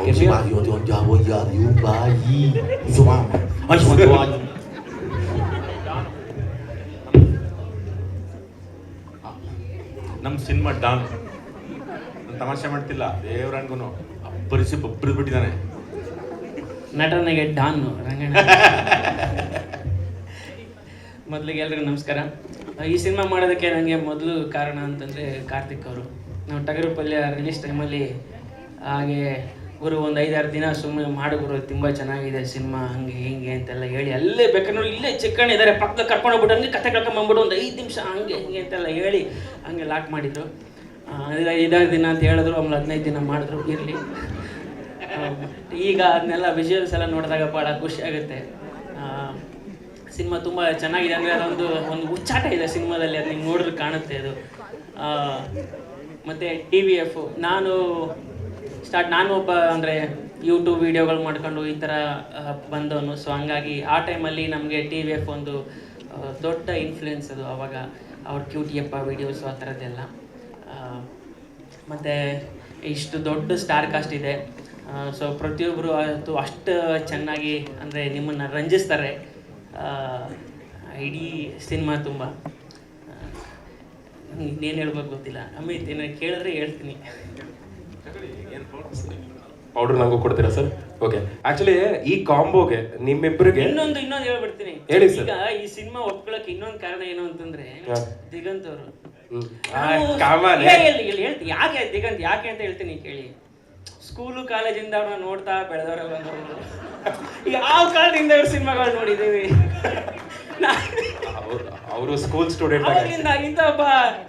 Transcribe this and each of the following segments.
Somebody ನಮ್ಮ cinema Don ತಮಾಷೆ ಮಾಡ್ತಿಲ್ಲ ದೇವ್ರಂಗೂ ಅಬ್ಬರಿಸಿ ಬಿಟ್ಟಿದ್ದಾನೆ ನಟನಿಗೆ ಡಾನ್ ರಂಗಣ್ಣ ಮೊದಲಿಗೆ ಎಲ್ರಿಗೂ ನಮಸ್ಕಾರ. ಈ ಸಿನಿಮಾ ಮಾಡೋದಕ್ಕೆ ನನಗೆ ಮೊದಲು ಕಾರಣ ಅಂತಂದರೆ ಕಾರ್ತಿಕ್ ಅವರು. ನಾವು ಟಗರು ಪಲ್ಯ ರಿಲೀಸ್ ಟೈಮಲ್ಲಿ ಹಾಗೆ ಗುರು, ಒಂದು ಐದಾರು ದಿನ ಸುಮ್ಮನೆ ಮಾಡು ಗುರು, ತುಂಬ ಚೆನ್ನಾಗಿದೆ ಸಿನಿಮಾ, ಹಂಗೆ ಹಿಂಗೆ ಅಂತೆಲ್ಲ ಹೇಳಿ, ಅಲ್ಲೇ ಬೇಕಾದ್ರೆ ಇಲ್ಲೇ ಚಿಕ್ಕಣ್ಣ ಇದ್ದಾರೆ ಪಕ್ಕದ ಕರ್ಕೊಂಡು ಹೋಗ್ಬಿಟ್ಟು ಹಂಗೆ ಕತೆ ಕರ್ಕೊಂಬಂದ್ಬಿಟ್ಟು ಒಂದು ಐದು ನಿಮಿಷ ಹಂಗೆ ಹಿಂಗೆ ಅಂತೆಲ್ಲ ಹೇಳಿ ಹಂಗೆ ಲಾಕ್ ಮಾಡಿದರು. ಐದಾರು ದಿನ ಅಂತ ಹೇಳಿದ್ರು, ಆಮೇಲೆ ಹದಿನೈದು ದಿನ ಮಾಡಿದ್ರು, ಇರಲಿ. ಈಗ ಅದನ್ನೆಲ್ಲ ವಿಜುವಲ್ಸ್ ಎಲ್ಲ ನೋಡಿದಾಗ ಭಾಳ ಖುಷಿ ಆಗುತ್ತೆ. ಸಿನಿಮಾ ತುಂಬ ಚೆನ್ನಾಗಿದೆ, ಅಂದರೆ ಅದೊಂದು, ಒಂದು ಹುಚ್ಚಾಟ ಇದೆ ಸಿನಿಮಾದಲ್ಲಿ, ಅದು ನಿಮ್ಗೆ ನೋಡಿದ್ರೆ ಕಾಣುತ್ತೆ ಅದು. ಮತ್ತೆ ಟಿ ವಿ ಎಫ್ ನಾನು ಸ್ಟಾರ್ಟ್ ನಾನು ಒಬ್ಬ ಅಂದರೆ ಯೂಟ್ಯೂಬ್ ವೀಡಿಯೋಗಳು ಮಾಡ್ಕೊಂಡು ಈ ಥರ ಬಂದವನು. ಸೊ ಹಂಗಾಗಿ ಆ ಟೈಮಲ್ಲಿ ನಮಗೆ ಟಿ ವಿ ಎಫ್ ಒಂದು ದೊಡ್ಡ ಇನ್ಫ್ಲುಯೆನ್ಸ್ ಅದು ಅವಾಗ. ಅವ್ರ ಕ್ಯೂಟಿಯಪ್ಪ ವೀಡಿಯೋಸು ಆ ಥರದ್ದೆಲ್ಲ ಮತ್ತು ಇಷ್ಟು ದೊಡ್ಡ ಸ್ಟಾರ್ ಕಾಸ್ಟ್ ಇದೆ. ಸೊ ಪ್ರತಿಯೊಬ್ಬರು ಅದು ಅಷ್ಟು ಚೆನ್ನಾಗಿ ಅಂದರೆ ನಿಮ್ಮನ್ನು ರಂಜಿಸ್ತಾರೆ. ಇಡೀ ಸಿನಿಮಾ ತುಂಬ. ಇನ್ನೇನು ಹೇಳ್ಬೇಕು ಗೊತ್ತಿಲ್ಲ. ಅಮಿತ್ ಏನೋ ಕೇಳಿದ್ರೆ ಹೇಳ್ತೀನಿ. ಪೌಡರ್ ನಂಗೂ ಕೊಡ್ತೀರಾ ಸರ್ ಓಕೆ ಆಕ್ಚುಲಿ ಈ ಕಾಂಬೋಗೆ ನಿಮ್ಮಿಬ್ಬರಿಗೆ ಇನ್ನೊಂದು ಇನ್ನೊಂದು ಹೇಳ್ಬಿಡ್ತೀನಿ. ಹೇಳಿ ಸರ್ ಈಗ ಈ ಸಿನಿಮಾ ಒಪ್ಕೊಳಕ್ ಇನ್ನೊಂದು ಕಾರಣ ಏನು ಅಂತಂದ್ರೆ. ದಿಗಂತ್ ಅವರು. ಹೇಳ್ತೀನಿ ಯಾಕೆ ದಿಗಂತ್ ಯಾಕೆ ಅಂತ ಹೇಳ್ತೀನಿ ಕೇಳಿ. ಸ್ಕೂಲು ಕಾಲೇಜಿಂದ ಅವ್ರನ್ನ ನೋಡ್ತಾ ಬೆಳೆದವರೆಲ್ಲ ಯಾವ ಕಾಲದಿಂದ ಇವ್ರ ಸಿನಿಮಾಗಳು ನೋಡಿದ್ದೀವಿ ಅವರು ಸ್ಕೂಲ್ ಸ್ಟೂಡೆಂಟ್ ಅವಾಗಿಂದ ಇಂಥ ಒಬ್ಬ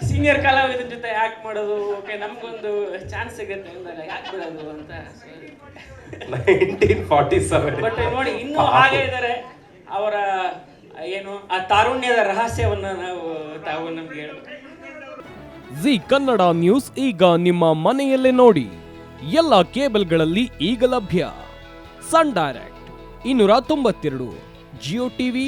ಸೀನಿಯರ್ ಕಲಾವಿದರ ಜೊತೆ ಆಕ್ಟ್ ಮಾಡೋದು ಓಕೆ ನಮಗೊಂದು ಚಾನ್ಸ್ ಸಿಗುತ್ತೆ ಅಂದಾಗ ಯಾಕೆ ಬಿಡೋದು ಅಂತ ನೈನ್ಟೀನ್ ಫಾರ್ಟಿ ಸೆವೆನ್ ಬಟ್ ನೋಡಿ ಇನ್ನೂ ಹಾಗೆ ಇದ್ದಾರೆ ಅವರ ಏನು ಆ ತಾರುಣ್ಯದ ರಹಸ್ಯವನ್ನ ನಾವು ತಾವು ನಮ್ಗೆ ಹೇಳ್ಬೇಕು. ಜಿ ಕನ್ನಡ ನ್ಯೂಸ್ ಈಗ ನಿಮ್ಮ ಮನೆಯಲ್ಲೇ ನೋಡಿ. ಎಲ್ಲ ಕೇಬಲ್ಗಳಲ್ಲಿ ಈಗ ಲಭ್ಯ. ಸನ್ ಡೈರೆಕ್ಟ್ ಇನ್ನೂರ ತೊಂಬತ್ತೆರಡು ಜಿಯೋ ಟಿವಿ